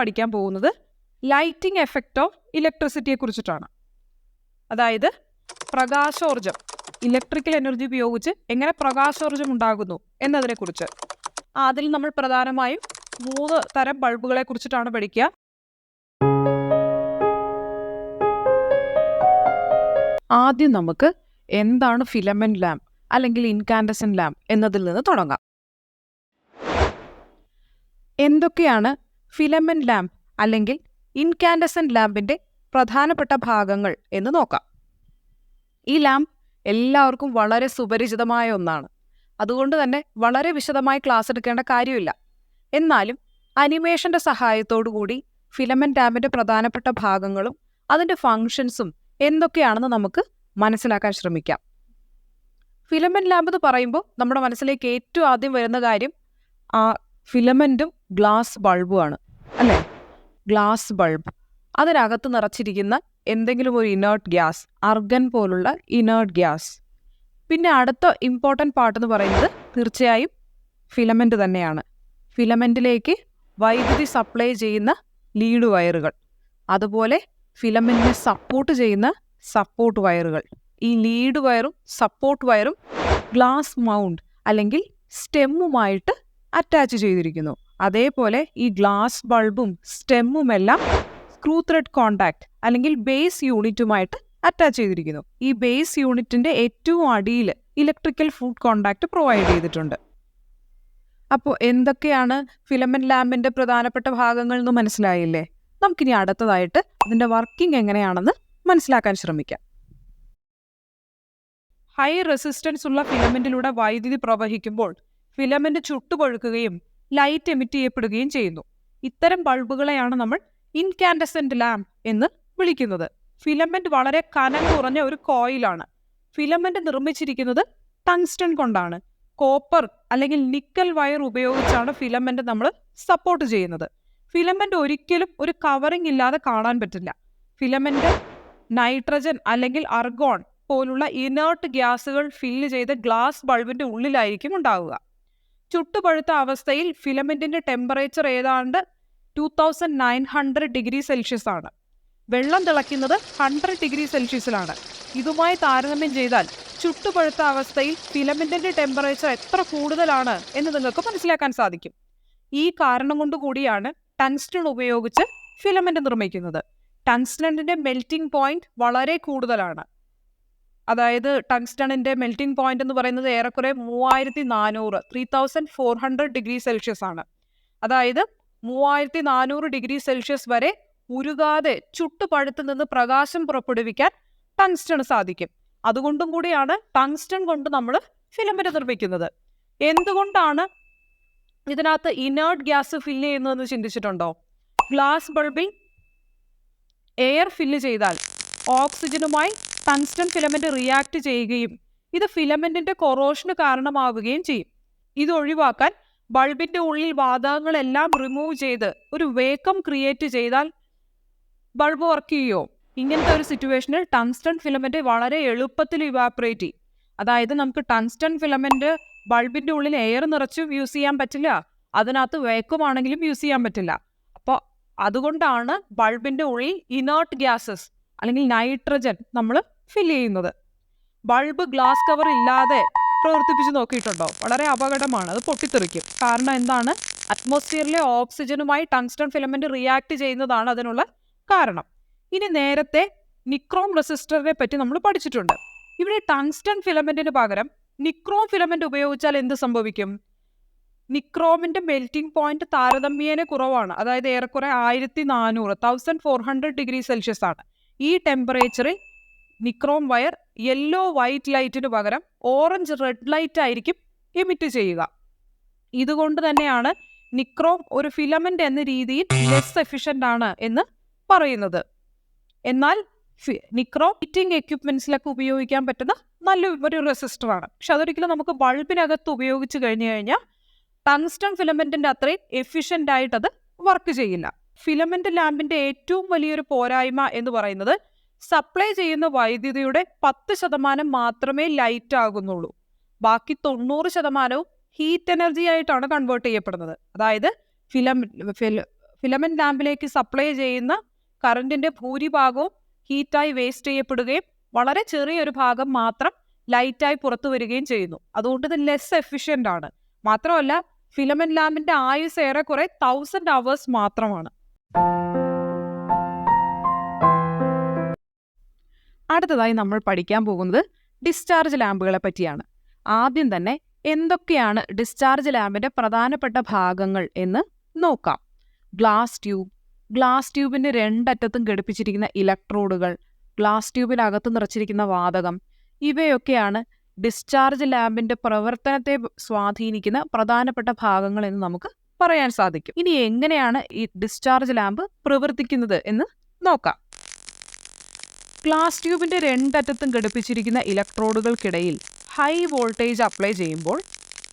പഠിക്കാൻ പോകുന്നത് lighting effect of ഇലക്ട്രിസിറ്റിയെ കുറിച്ചിട്ടാണ്. അതായത് പ്രകാശോർജം ഇലക്ട്രിക്കൽ എനർജി ഉപയോഗിച്ച് എങ്ങനെ പ്രകാശോർജം ഉണ്ടാകുന്നു എന്നതിനെക്കുറിച്ച് അതിൽ നമ്മൾ പ്രധാനമായും മൂന്ന് തരം ബൾബുകളെ കുറിച്ചിട്ടാണ് പഠിക്കുക. ആദ്യം നമുക്ക് എന്താണ് ഫിലമെന്റ് ലാമ്പ് അല്ലെങ്കിൽ ഇൻകാൻഡസൻ ലാമ്പ് എന്നതിൽ നിന്ന് തുടങ്ങാം. എന്തൊക്കെയാണ് ഫിലമെന്റ് ലാമ്പ് അല്ലെങ്കിൽ ഇൻകാൻഡസൻ ലാമ്പിന്റെ പ്രധാനപ്പെട്ട ഭാഗങ്ങൾ എന്ന് നോക്കാം. ഈ ലാമ്പ് എല്ലാവർക്കും വളരെ സുപരിചിതമായ ഒന്നാണ്. അതുകൊണ്ട് തന്നെ വളരെ വിശദമായി ക്ലാസ് എടുക്കേണ്ട കാര്യമില്ല. എന്നാലും സഹായത്തോടു കൂടി ഫിലമൻ ലാമ്പിന്റെ പ്രധാനപ്പെട്ട ഭാഗങ്ങളും അതിന്റെ ഫങ്ഷൻസും എന്തൊക്കെയാണെന്ന് നമുക്ക് മനസ്സിലാക്കാൻ ശ്രമിക്കാം. ഫിലമെന്റ് ലാമ്പ് എന്ന് പറയുമ്പോൾ നമ്മുടെ മനസ്സിലേക്ക് ഏറ്റവും ആദ്യം വരുന്ന കാര്യം ആ ഫിലമെന്റും ഗ്ലാസ് ബൾബുമാണ്. അല്ലേ? Glass bulb. അതിനകത്ത് നിറച്ചിരിക്കുന്ന എന്തെങ്കിലും ഒരു ഇനേർട്ട് ഗ്യാസ് അർഗൻ പോലുള്ള ഇനേർട്ട് ഗ്യാസ്. പിന്നെ അടുത്ത ഇമ്പോർട്ടന്റ് പാർട്ട് എന്ന് പറയുന്നത് തീർച്ചയായും ഫിലമെന്റ് തന്നെയാണ്. ഫിലമെന്റിലേക്ക് വൈദ്യുതി സപ്ലൈ ചെയ്യുന്ന ലീഡ് വയറുകൾ. അതുപോലെ ഫിലമെന്റിനെ സപ്പോർട്ട് ചെയ്യുന്ന സപ്പോർട്ട് വയറുകൾ. ഈ ലീഡ് വയറും സപ്പോർട്ട് വയറും ഗ്ലാസ് മൗണ്ട് അല്ലെങ്കിൽ സ്റ്റെമ്മുമായിട്ട് അറ്റാച്ച് ചെയ്തിരിക്കുന്നു. അതേപോലെ ഈ ഗ്ലാസ് ബൾബും സ്റ്റെമ്മും എല്ലാം സ്ക്രൂ ത്രെഡ് കോണ്ടാക്ട് അല്ലെങ്കിൽ ബേസ് യൂണിറ്റുമായിട്ട് അറ്റാച്ച് ചെയ്തിരിക്കുന്നു. ഈ ബേസ് യൂണിറ്റിന്റെ ഏറ്റവും അടിയിൽ ഇലക്ട്രിക്കൽ ഫുഡ് കോണ്ടാക്ട് പ്രൊവൈഡ് ചെയ്തിട്ടുണ്ട്. അപ്പോൾ എന്തൊക്കെയാണ് ഫിലമെന്റ് ലാമ്പിന്റെ പ്രധാനപ്പെട്ട ഭാഗങ്ങൾ എന്ന് മനസ്സിലായില്ലേ? നമുക്കിനി അടുത്തതായിട്ട് അതിന്റെ വർക്കിംഗ് എങ്ങനെയാണെന്ന് മനസ്സിലാക്കാൻ ശ്രമിക്കാം. ഹൈ റെസിസ്റ്റൻസ് ഉള്ള ഫിലമെന്റിലൂടെ വൈദ്യുതി പ്രവഹിക്കുമ്പോൾ ഫിലമെന്റ് ചുട്ടുപൊഴുക്കുകയും ലൈറ്റ് എമിറ്റ് ചെയ്യപ്പെടുകയും ചെയ്യുന്നു. ഇത്തരം ബൾബുകളെയാണ് നമ്മൾ ഇൻകാൻഡസെന്റ് ലാമ്പ് എന്ന് വിളിക്കുന്നത്. ഫിലമെന്റ് വളരെ കനം കുറഞ്ഞ ഒരു കോയിലാണ്. ഫിലമെന്റ് നിർമ്മിച്ചിരിക്കുന്നത് ടങ്സ്റ്റൺ കൊണ്ടാണ്. കോപ്പർ അല്ലെങ്കിൽ നിക്കൽ വയർ ഉപയോഗിച്ചാണ് ഫിലമെന്റ് നമ്മൾ സപ്പോർട്ട് ചെയ്യുന്നത്. ഫിലമെന്റ് ഒരിക്കലും ഒരു കവറിംഗ് ഇല്ലാതെ കാണാൻ പറ്റില്ല. ഫിലമെന്റ് നൈട്രജൻ അല്ലെങ്കിൽ അർഗോൺ പോലുള്ള ഇനേർട്ട് ഗ്യാസുകൾ ഫില്ല് ചെയ്ത ഗ്ലാസ് ബൾബിന്റെ ഉള്ളിലായിരിക്കും ഉണ്ടാവുക. ചുട്ടുപഴുത്ത അവസ്ഥയിൽ ഫിലമെന്റിന്റെ ടെമ്പറേച്ചർ ഏതാണ്ട് two thousand nine hundred degree Celsius ആണ്. വെള്ളം തിളയ്ക്കുന്നത് ഹൺഡ്രഡ് ഡിഗ്രി സെൽഷ്യസിലാണ് ഇതുമായി താരതമ്യം ചെയ്താൽ ചുട്ടുപഴുത്ത അവസ്ഥയിൽ ഫിലമെന്റിന്റെ ടെമ്പറേച്ചർ എത്ര കൂടുതലാണ് എന്ന് നിങ്ങൾക്ക് മനസ്സിലാക്കാൻ സാധിക്കും. ഈ കാരണം കൊണ്ട് കൂടിയാണ് ടങ്സ്റ്റൺ ഉപയോഗിച്ച് ഫിലമെന്റ് നിർമ്മിക്കുന്നത്. ടൺസ്റ്റണിന്റെ മെൽറ്റിംഗ് പോയിന്റ് വളരെ കൂടുതലാണ്. അതായത് ടങ്സ്റ്റണിന്റെ മെൽറ്റിംഗ് പോയിന്റ് എന്ന് പറയുന്നത് ഏറെക്കുറെ മൂവായിരത്തി നാനൂറ് three thousand four hundred degree Celsius ആണ്. അതായത് മൂവായിരത്തി നാനൂറ് ഡിഗ്രി സെൽഷ്യസ് വരെ ഉരുകാതെ ചുട്ടുപഴുത്ത് നിന്ന് പ്രകാശം പുറപ്പെടുവിക്കാൻ ടങ്സ്റ്റൺ സാധിക്കും. അതുകൊണ്ടും കൂടിയാണ് ടങ്സ്റ്റൺ കൊണ്ട് നമ്മൾ ഫിലമെന്റ് നിർമ്മിക്കുന്നത്. എന്തുകൊണ്ടാണ് ഇതിനകത്ത് ഇനേർട്ട് ഗ്യാസ് ഫില്ല് ചെയ്യുന്നതെന്ന് ചിന്തിച്ചിട്ടുണ്ടോ? ഗ്ലാസ് ബൾബിൽ എയർ ഫില്ല് ചെയ്താൽ ഓക്സിജനുമായി ടങ്സ്റ്റൺ ഫിലമെന്റ് റിയാക്ട് ചെയ്യുകയും ഇത് ഫിലമെന്റിന്റെ കൊറോഷന് കാരണമാവുകയും ചെയ്യും. ഇത് ഒഴിവാക്കാൻ ബൾബിന്റെ ഉള്ളിൽ വാതകങ്ങളെല്ലാം റിമൂവ് ചെയ്ത് ഒരു വേക്കം ക്രിയേറ്റ് ചെയ്താൽ ബൾബ് വർക്ക് ചെയ്യുമോ ഇങ്ങനത്തെ ഒരു സിറ്റുവേഷനിൽ ടങ്സ്റ്റൺ ഫിലമെന്റ് വളരെ എളുപ്പത്തിൽ ഇവാപറേറ്റ് ചെയ്യും. അതായത് നമുക്ക് ടങ്സ്റ്റൺ ഫിലമെന്റ് ബൾബിന്റെ ഉള്ളിൽ എയർ നിറച്ച് യൂസ് ചെയ്യാൻ പറ്റില്ല. അതിനകത്ത് വേക്കുമാണെങ്കിലും യൂസ് ചെയ്യാൻ പറ്റില്ല. അപ്പോൾ അതുകൊണ്ടാണ് ബൾബിന്റെ ഉള്ളിൽ ഇനേർട്ട് ഗ്യാസസ് അല്ലെങ്കിൽ നൈട്രജൻ നമ്മൾ ഫിൽ ചെയ്യുന്നത്. ബൾബ് ഗ്ലാസ് കവർ ഇല്ലാതെ പ്രവർത്തിപ്പിച്ച് നോക്കിയിട്ടുണ്ടോ? വളരെ അപകടമാണ്. അത് പൊട്ടിത്തെറിക്കും. കാരണം എന്താണ്? അറ്റ്മോസ്ഫിയറിലെ ഓക്സിജനുമായി ടങ്സ്റ്റൺ ഫിലമെന്റ് റിയാക്ട് ചെയ്യുന്നതാണ് അതിനുള്ള കാരണം. ഇനി നേരത്തെ നിക്രോം റെസിസ്റ്ററിനെ പറ്റി നമ്മൾ പഠിച്ചിട്ടുണ്ട്. ഇവിടെ ടങ്സ്റ്റൺ ഫിലമെന്റിന് പകരം നിക്രോം ഫിലമെന്റ് ഉപയോഗിച്ചാൽ എന്ത് സംഭവിക്കും? നിക്രോമിന്റെ മെൽറ്റിംഗ് പോയിന്റ് താരതമ്യേന കുറവാണ്. അതായത് ഏറെക്കുറെ ആയിരത്തി നാനൂറ് thousand four hundred degree Celsius ആണ്. ഈ ടെമ്പറേച്ചറിൽ നിക്രോം വയർ യെല്ലോ വൈറ്റ് ലൈറ്റിന് പകരം ഓറഞ്ച് റെഡ് ലൈറ്റ് ആയിരിക്കും എമിറ്റ് ചെയ്യുക. ഇതുകൊണ്ട് തന്നെയാണ് നിക്രോം ഒരു ഫിലമെന്റ് എന്ന രീതിയിൽ ലെസ് എഫിഷ്യന്റ് ആണ് എന്ന് പറയുന്നത്. എന്നാൽ നിക്രോം ഹീറ്റിംഗ് എക്യുപ്മെൻസിലൊക്കെ ഉപയോഗിക്കാൻ പറ്റുന്ന നല്ല ഒരു റെസിസ്റ്ററാണ് പക്ഷെ അതൊരിക്കലും നമുക്ക് ബൾബിനകത്ത് ഉപയോഗിച്ച് കഴിഞ്ഞു കഴിഞ്ഞാൽ ടങ്സ്റ്റൺ ഫിലമെന്റിന്റെ അത്രയും എഫിഷ്യന്റ് ആയിട്ട് അത് വർക്ക് ചെയ്യില്ല. ഫിലമെന്റ് ലാമ്പിന്റെ ഏറ്റവും വലിയൊരു പോരായ്മ എന്ന് പറയുന്നത് സപ്ലൈ ചെയ്യുന്ന വൈദ്യുതിയുടെ പത്ത് ശതമാനം മാത്രമേ ലൈറ്റ് ആകുന്നുള്ളൂ. ബാക്കി തൊണ്ണൂറ് ശതമാനവും ഹീറ്റ് എനർജി ആയിട്ടാണ് കൺവേർട്ട് ചെയ്യപ്പെടുന്നത്. അതായത് ഫിലം ഫിലമെന്റ് ലാമ്പിലേക്ക് സപ്ലൈ ചെയ്യുന്ന കറണ്ടിന്റെ ഭൂരിഭാഗവും ഹീറ്റായി വേസ്റ്റ് ചെയ്യപ്പെടുകയും വളരെ ചെറിയൊരു ഭാഗം മാത്രം ലൈറ്റായി പുറത്തു വരികയും ചെയ്യുന്നു. അതുകൊണ്ട് ഇത് ലെസ് എഫിഷ്യന്റ് ആണ്. മാത്രമല്ല ഫിലമെന്റ് ലാമ്പിന്റെ ആയുസ് ഏറെക്കുറെ തൗസൻഡ് അവേഴ്സ് മാത്രമാണ്. അടുത്തതായി നമ്മൾ പഠിക്കാൻ പോകുന്നത് ഡിസ്ചാർജ് ലാമ്പുകളെ പറ്റിയാണ്. ആദ്യം തന്നെ എന്തൊക്കെയാണ് ഡിസ്ചാർജ് ലാമ്പിന്റെ പ്രധാനപ്പെട്ട ഭാഗങ്ങൾ എന്ന് നോക്കാം. ഗ്ലാസ് ട്യൂബ് ഗ്ലാസ് ട്യൂബിന്റെ രണ്ടറ്റത്തും ഘടിപ്പിച്ചിരിക്കുന്ന ഇലക്ട്രോഡുകൾ ഗ്ലാസ് ട്യൂബിനകത്ത് നിറച്ചിരിക്കുന്ന വാതകം ഇവയൊക്കെയാണ് ഡിസ്ചാർജ് ലാമ്പിന്റെ പ്രവർത്തനത്തെ സ്വാധീനിക്കുന്ന പ്രധാനപ്പെട്ട ഭാഗങ്ങൾ എന്ന് നമുക്ക് പറയാൻ സാധിക്കും. ഇനി എങ്ങനെയാണ് ഈ ഡിസ്ചാർജ് ലാമ്പ് പ്രവർത്തിക്കുന്നത് എന്ന് നോക്കാം. ഗ്ലാസ് ട്യൂബിന്റെ രണ്ടറ്റത്തും ഘടിപ്പിച്ചിരിക്കുന്ന ഇലക്ട്രോഡുകൾക്കിടയിൽ ഹൈ വോൾട്ടേജ് അപ്ലൈ ചെയ്യുമ്പോൾ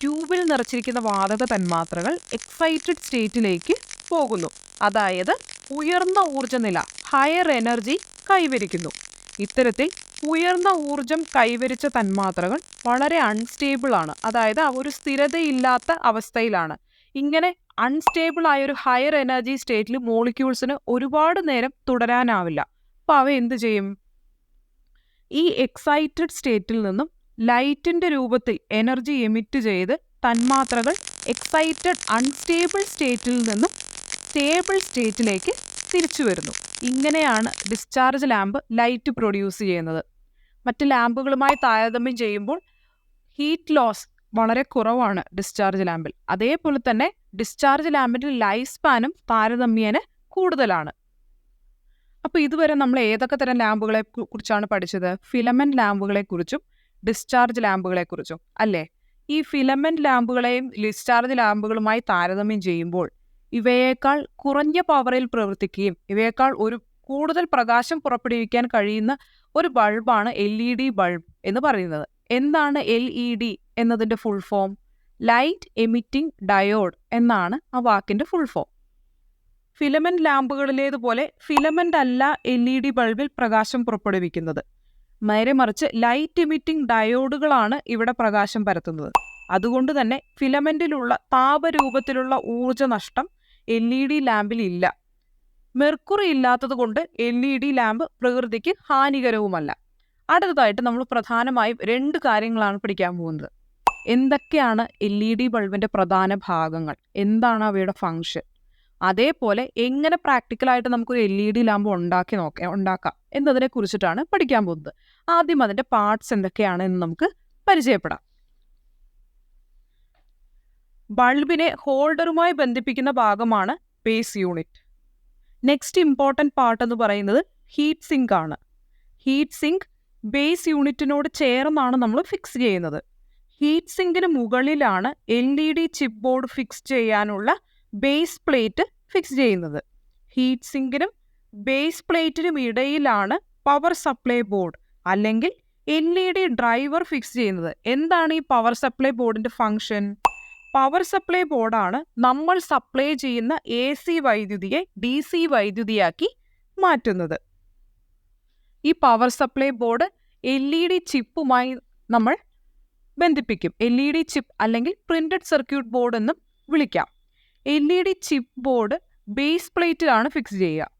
ട്യൂബിൽ നിറച്ചിരിക്കുന്ന വാതക തന്മാത്രകൾ എക്സൈറ്റഡ് സ്റ്റേറ്റിലേക്ക് പോകുന്നു. അതായത് ഉയർന്ന ഊർജനില ഹയർ എനർജി കൈവരിക്കുന്നു. ഇത്തരത്തിൽ ഉയർന്ന ഊർജം കൈവരിച്ച തന്മാത്രകൾ വളരെ അൺസ്റ്റേബിൾ ആണ്. അതായത് ഒരു സ്ഥിരതയില്ലാത്ത അവസ്ഥയിലാണ്. ഇങ്ങനെ അൺസ്റ്റേബിൾ ആയ ഒരു ഹയർ എനർജി സ്റ്റേറ്റിൽ മോളിക്യൂൾസിന് ഒരുപാട് നേരം തുടരാനാവില്ല. അപ്പോൾ അവ എന്ത് ചെയ്യും? ഈ എക്സൈറ്റഡ് സ്റ്റേറ്റിൽ നിന്നും ലൈറ്റിന്റെ രൂപത്തിൽ എനർജി എമിറ്റ് ചെയ്ത് തന്മാത്രകൾ എക്സൈറ്റഡ് അൺസ്റ്റേബിൾ സ്റ്റേറ്റിൽ നിന്നും സ്റ്റേബിൾ സ്റ്റേറ്റിലേക്ക് തിരിച്ചു വരുന്നു. ഇങ്ങനെയാണ് ഡിസ്ചാർജ് ലാമ്പ് ലൈറ്റ് പ്രൊഡ്യൂസ് ചെയ്യുന്നത്. മറ്റ് ലാമ്പുകളുമായി താരതമ്യം ചെയ്യുമ്പോൾ ഹീറ്റ് ലോസ് വളരെ കുറവാണ് ഡിസ്ചാർജ് ലാമ്പിൽ അതേപോലെ തന്നെ ഡിസ്ചാർജ് ലാമ്പിന്റെ ലൈഫ് സ്പാനും താരതമ്യേന കൂടുതലാണ്. അപ്പോൾ ഇതുവരെ നമ്മൾ ഏതൊക്കെ തരം ലാമ്പുകളെ കുറിച്ചാണ് പഠിച്ചത്? ഫിലമെന്റ് ലാമ്പുകളെ കുറിച്ചും ഡിസ്ചാർജ് ലാമ്പുകളെ കുറിച്ചും. അല്ലേ? ഈ ഫിലമെന്റ് ലാമ്പുകളെയും ഡിസ്ചാർജ് ലാമ്പുകളുമായി താരതമ്യം ചെയ്യുമ്പോൾ ഇവയേക്കാൾ കുറഞ്ഞ പവറിൽ പ്രവർത്തിക്കുകയും ഇവയേക്കാൾ ഒരു കൂടുതൽ പ്രകാശം പുറപ്പെടുവിക്കാൻ കഴിയുന്ന ഒരു ബൾബാണ് എൽ ഇ ഡി ബൾബ് എന്ന് പറയുന്നത്. എന്താണ് എൽ ഇ ഡി എന്നതിന്റെ full form? Light emitting diode എന്നാണ് ആ വാക്കിന്റെ ഫുൾ ഫോം. ഫിലമെന്റ് ലാമ്പുകളിലേതുപോലെ ഫിലമെന്റ് അല്ല എൽ ഇ ഡി ബൾബിൽ പ്രകാശം പുറപ്പെടുവിക്കുന്നത്. നേരെ മറിച്ച് ലൈറ്റ് എമിറ്റിംഗ് ഡയോഡുകളാണ് ഇവിടെ പ്രകാശം പരത്തുന്നത്. അതുകൊണ്ട് തന്നെ ഫിലമെന്റിലുള്ള താപരൂപത്തിലുള്ള ഊർജ നഷ്ടം എൽ ഇ ഡി ലാമ്പിൽ ഇല്ല. മെർക്കുറി ഇല്ലാത്തതുകൊണ്ട് എൽ ഇ ഡി ലാമ്പ് പ്രകൃതിക്ക് ഹാനികരവുമല്ല. അടുത്തതായിട്ട് നമ്മൾ പ്രധാനമായും രണ്ട് കാര്യങ്ങളാണ് പഠിക്കാൻ പോകുന്നത്. എന്തൊക്കെയാണ് എൽ ഇ ഡി ബൾബിന്റെ പ്രധാന ഭാഗങ്ങൾ? എന്താണ് അവയുടെ ഫങ്ഷൻ അതേപോലെ എങ്ങനെ പ്രാക്ടിക്കലായിട്ട് നമുക്കൊരു എൽ ഇ ഡി ലാമ്പ് ഉണ്ടാക്കി നോക്കാം ഉണ്ടാക്കാം എന്നതിനെ കുറിച്ചിട്ടാണ് പഠിക്കാൻ പോകുന്നത്. ആദ്യം അതിന്റെ പാർട്സ് എന്തൊക്കെയാണ് എന്ന് നമുക്ക് പരിചയപ്പെടാം. ബൾബിനെ ഹോൾഡറുമായി ബന്ധിപ്പിക്കുന്ന ഭാഗമാണ് base unit next important part എന്ന് പറയുന്നത് ഹീറ്റ് സിങ്ക് ആണ്. ഹീറ്റ് സിങ്ക് ബേസ് യൂണിറ്റിനോട് ചേർന്നാണ് നമ്മൾ ഫിക്സ് ചെയ്യുന്നത്. ഹീറ്റ് സിങ്കിന് മുകളിലാണ് L E D chip board fix ചെയ്യാനുള്ള ബേസ് പ്ലേറ്റ് ഫിക്സ് ചെയ്യുന്നത്. ഹീറ്റ് സിങ്കിനും ബേസ് പ്ലേറ്റിനും ഇടയിലാണ് പവർ സപ്ലൈ ബോർഡ് അല്ലെങ്കിൽ L E D driver fix ചെയ്യുന്നത്. എന്താണ് ഈ പവർ സപ്ലൈ ബോർഡിന്റെ ഫംഗ്ഷൻ പവർ സപ്ലൈ ബോർഡാണ് നമ്മൾ സപ്ലൈ ചെയ്യുന്ന എ സി വൈദ്യുതിയെ ഡി സി വൈദ്യുതിയാക്കി മാറ്റുന്നത്. ഈ power supply board L E D ചിപ്പുമായി നമ്മൾ ബന്ധിപ്പിക്കും. എൽ ഇ ഡി ചിപ്പ് അല്ലെങ്കിൽ പ്രിന്റഡ് സർക്യൂട്ട് ബോർഡ് എന്നും വിളിക്കാം. L E D chip board base പ്ലേറ്റിലാണ് fix ചെയ്യുക.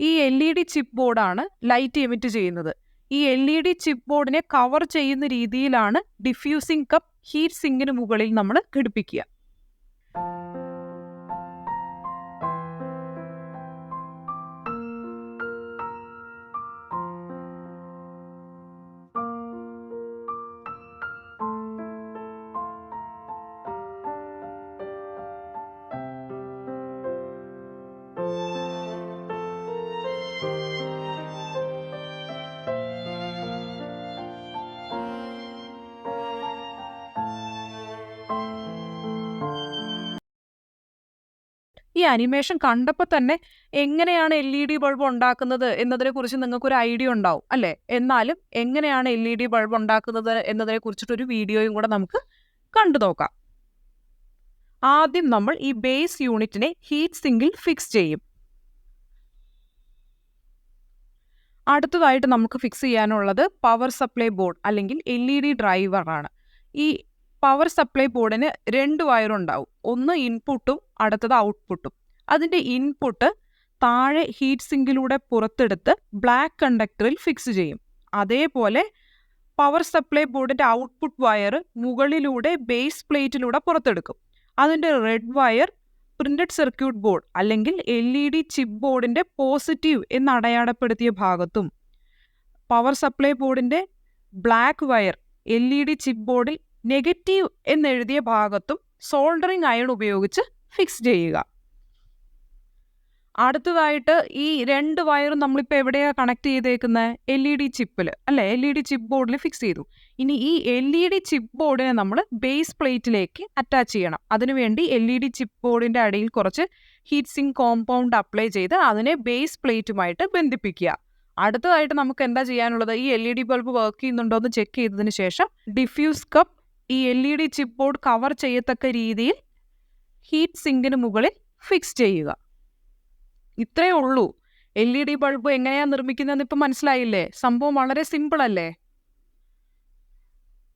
ഈ എൽ ഇ ഡി ചിപ്പ് ബോർഡാണ് ലൈറ്റ് എമിറ്റ് ചെയ്യുന്നത്. ഈ എൽ ഇ ഡി ചിപ്പ് ബോർഡിനെ കവർ ചെയ്യുന്ന രീതിയിലാണ് ഡിഫ്യൂസിംഗ് കപ്പ് ഹീറ്റ് സിങ്കിന് മുകളിൽ നമ്മൾ ഘടിപ്പിക്കുക. ഈ അനിമേഷൻ കണ്ടപ്പോൾ തന്നെ എങ്ങനെയാണ് എൽ ഇ ഡി ബൾബ് ഉണ്ടാക്കുന്നത് എന്നതിനെ കുറിച്ച് നിങ്ങൾക്കൊരു ഐഡിയ ഉണ്ടാവും അല്ലേ? എന്നാലും എങ്ങനെയാണ് എൽ ഇ ഡി ബൾബ് ഉണ്ടാക്കുന്നത് എന്നതിനെ കുറിച്ചിട്ടൊരു വീഡിയോയും കൂടെ നമുക്ക് കണ്ടു നോക്കാം. ആദ്യം നമ്മൾ ഈ ബേസ് യൂണിറ്റിനെ ഹീറ്റ് സിങ്കിൽ ഫിക്സ് ചെയ്യും. അടുത്തതായിട്ട് നമുക്ക് ഫിക്സ് ചെയ്യാനുള്ളത് പവർ സപ്ലൈ ബോർഡ് അല്ലെങ്കിൽ എൽ ഇ ഡി ഡ്രൈവറാണ് ഈ പവർ സപ്ലൈ ബോർഡിന് രണ്ട് വയറുണ്ടാവും ഒന്ന് ഇൻപുട്ടും അടുത്തത് ഔട്ട്പുട്ടും അതിന്റെ ഇൻപുട്ട് താഴെ ഹീറ്റ് സിങ്കിലൂടെ പുറത്തെടുത്ത് ബ്ലാക്ക് കണ്ടക്ടറിൽ ഫിക്സ് ചെയ്യും. അതേപോലെ പവർ സപ്ലൈ ബോർഡിന്റെ ഔട്ട്പുട്ട് വയർ മുകളിലൂടെ ബേസ് പ്ലേറ്റിലൂടെ പുറത്തെടുക്കും. അതിന്റെ red wire printed circuit board അല്ലെങ്കിൽ എൽ ഇ ഡി ചിപ്പ് ബോർഡിന്റെ പോസിറ്റീവ് എന്ന് അടയാളപ്പെടുത്തിയ ഭാഗത്തും പവർ സപ്ലൈ ബോർഡിന്റെ black wire L E D chip ബോർഡിൽ നെഗറ്റീവ് എന്നെഴുതിയ ഭാഗത്തും സോൾഡറിംഗ് അയൺ ഉപയോഗിച്ച് ഫിക്സ് ചെയ്യുക. അടുത്തതായിട്ട് ഈ രണ്ട് വയറും നമ്മളിപ്പോൾ എവിടെയാണ് കണക്ട് ചെയ്തേക്കുന്നത് എൽ ഇ ഡി ചിപ്പിൽ അല്ലേ? എൽ ഇ ഡി ചിപ്പ് ബോർഡിൽ ഫിക്സ് ചെയ്തു. ഇനി ഈ എൽ ഇ ഡി ചിപ്പ് ബോർഡിനെ നമ്മൾ ബേസ് പ്ലേറ്റിലേക്ക് അറ്റാച്ച് ചെയ്യണം. അതിനുവേണ്ടി എൽ ഇ ഡി ചിപ്പ് ബോർഡിന്റെ അടിയിൽ കുറച്ച് ഹീറ്റ് സിങ് കോമ്പൗണ്ട് അപ്ലൈ ചെയ്ത് അതിനെ ബേസ് പ്ലേറ്റുമായിട്ട് ബന്ധിപ്പിക്കുക. അടുത്തതായിട്ട് നമുക്ക് എന്താ ചെയ്യാനുള്ളത്? ഈ L E D bulb work ചെയ്യുന്നുണ്ടോ എന്ന് ചെക്ക് ചെയ്തതിന് ശേഷം ഡിഫ്യൂസ് കപ്പ് ഈ L E D chip board cover ചെയ്യത്തക്ക രീതിയിൽ ഹീറ്റ് സിങ്കിന് മുകളിൽ ഫിക്സ് ചെയ്യുക. ഇത്രയേ ഉള്ളൂ. എൽ ഇ ഡി ബൾബ് എങ്ങനെയാണ് നിർമ്മിക്കുന്നതെന്ന് ഇപ്പം മനസ്സിലായില്ലേ? സംഭവം വളരെ സിമ്പിൾ അല്ലേ?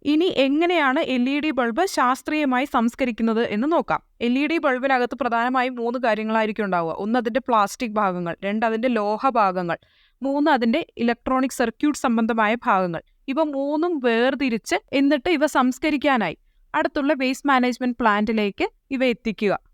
ഇനി എങ്ങനെയാണ് എൽ ഇ ഡി ബൾബ് ശാസ്ത്രീയമായി സംസ്കരിക്കുന്നത് എന്ന് നോക്കാം. എൽ ഇ ഡി ബൾബിനകത്ത് പ്രധാനമായും മൂന്ന് കാര്യങ്ങളായിരിക്കും ഉണ്ടാവുക. ഒന്ന് അതിന്റെ പ്ലാസ്റ്റിക് ഭാഗങ്ങൾ രണ്ട് അതിന്റെ ലോഹ ഭാഗങ്ങൾ മൂന്ന് അതിന്റെ ഇലക്ട്രോണിക് സർക്യൂട്ട് സംബന്ധമായ ഭാഗങ്ങൾ. ഇവ മൂന്നും വേർതിരിച്ച് എന്നിട്ട് ഇവ സംസ്കരിക്കാനായി. അടുത്തുള്ള വേസ്റ്റ് മാനേജ്മെന്റ് പ്ലാന്റിലേക്ക് ഇവ എത്തിക്കുക.